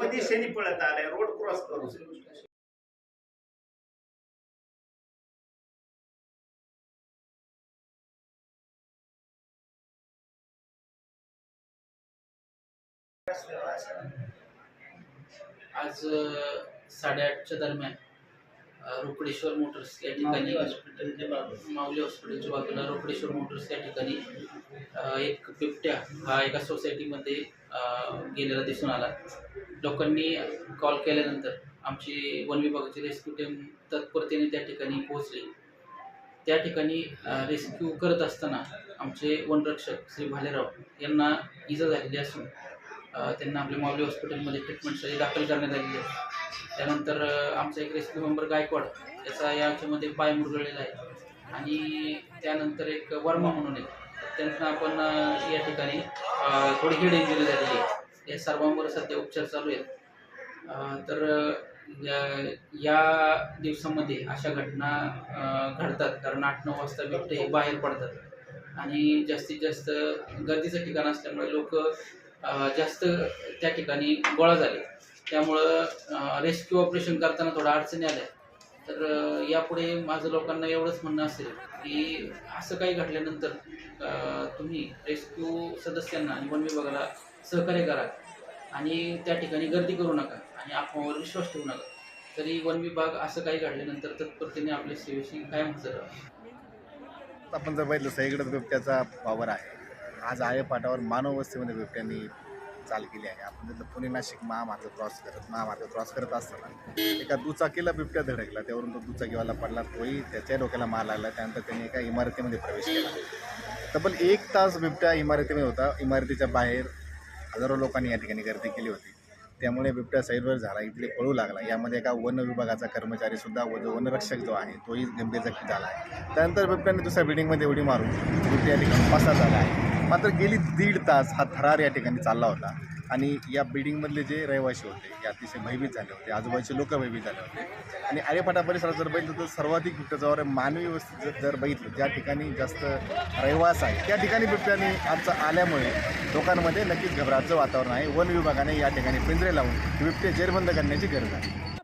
कशाने पळत आलाय रोड क्रॉस करून. आज साडेआठच्या दरम्यान रोकडेश्वर मोटर्स या ठिकाणी माऊली हॉस्पिटलच्या बाजूला रोकडेश्वर मोटर्स या ठिकाणी एक बिबट्या हा एका सोसायटीमध्ये गेलेला दिसून आला. लोकांनी कॉल केल्यानंतर आमची वन विभागाची रेस्क्यू टीम तत्परतेने त्या ठिकाणी पोहोचली. त्या ठिकाणी रेस्क्यू करत असताना आमचे वनरक्षक श्री भालेराव यांना इजा झालेली असून त्यांना आपल्या माऊली हॉस्पिटलमध्ये ट्रीटमेंटसाठी दाखल करण्यात आलेली आहे. त्यानंतर आमचा एक रेस्क्यू मेंबर गायकवाड याचा याच्यामध्ये पाय मुरगळलेला आहे. आणि त्यानंतर एक वर्मा म्हणून आहे त्यांना आपण या ठिकाणी थोडी हेड इंजुरी झालेली आहे. या सर्वांवर सध्या उपचार चालू आहेत. तर या- या दिवसामध्ये अशा घटना घडतात. कारण आठ नऊ वाजता बिबटे हे बाहेर पडतात. आणि जास्तीत जास्त गर्दीचं ठिकाण असल्यामुळे लोक जास्त त्या ठिकाणी गोळा झाले. त्यामुळं रेस्क्यू ऑपरेशन करताना थोडा अडचणी आल्या. तर यापुढे माझं लोकांना एवढंच म्हणणं असेल की असं काही घडल्यानंतर तुम्ही रेस्क्यू सदस्यांना आणि वन विभागाला सहकार्य करा. आणि त्या ठिकाणी गर्दी करू नका आणि अफवावर विश्वास ठेवू नका. तरी वन विभाग असं काही घडल्यानंतर तत्परतेने आपल्या सेवेशी कायम हजर राहा. आपण जर बघितलं सगळीकडे बिबट्याचा वावर आहे. आज आहे पाटावर मानववस्तीमध्ये बिबट्यांनी चाल केली आहे. आपण जर पुणे नाशिक महामार्ग क्रॉस करत महामार्ग क्रॉस करत असताना एका दुचाकीला बिबट्या धडकला त्यावरून तो दुचाकीवाला पडला तोही त्याच्या डोक्याला मार लागला त्यानंतर त्याने एका इमारतीमध्ये प्रवेश केला. तब्बल एक तास बिबट्या इमारतीमध्ये होता. इमारतीच्या बाहेर हजारो लोकांनी या ठिकाणी गर्दी केली होती. त्यामुळे बिबट्या साईडवर झाला इथले पळू लागला. यामध्ये एका वन विभागाचा कर्मचारी सुद्धा व जो वनरक्षक जो आहे तोही गंभीर जखमी झाला आहे. त्यानंतर बिबट्याने दुसऱ्या बिल्डिंगमध्ये उडी मारून बिबट्या या ठिकाणी पसार झाला आहे. मात्र गेली दीड तास हा थरार या ठिकाणी चालला होता आणि या बिल्डिंगमधले जे रहिवासी होते ते अतिशय भयभीत झाले होते. आजूबाजूचे लोक भयभीत झाले होते. आणि आर्यपाटा परिसरात जर बघितलं तर सर्वाधिक बिबट्याजवळ मानवी व्यवस्थित जर जर बघितलं ज्या ठिकाणी जास्त रहिवास आहे त्या ठिकाणी बिबट्याने आज आल्यामुळे लोकांमध्ये नक्कीच घबराचं वातावरण आहे. वन विभागाने या ठिकाणी पिंजरे लावून बिबटे जेरबंद करण्याची गरज आहे.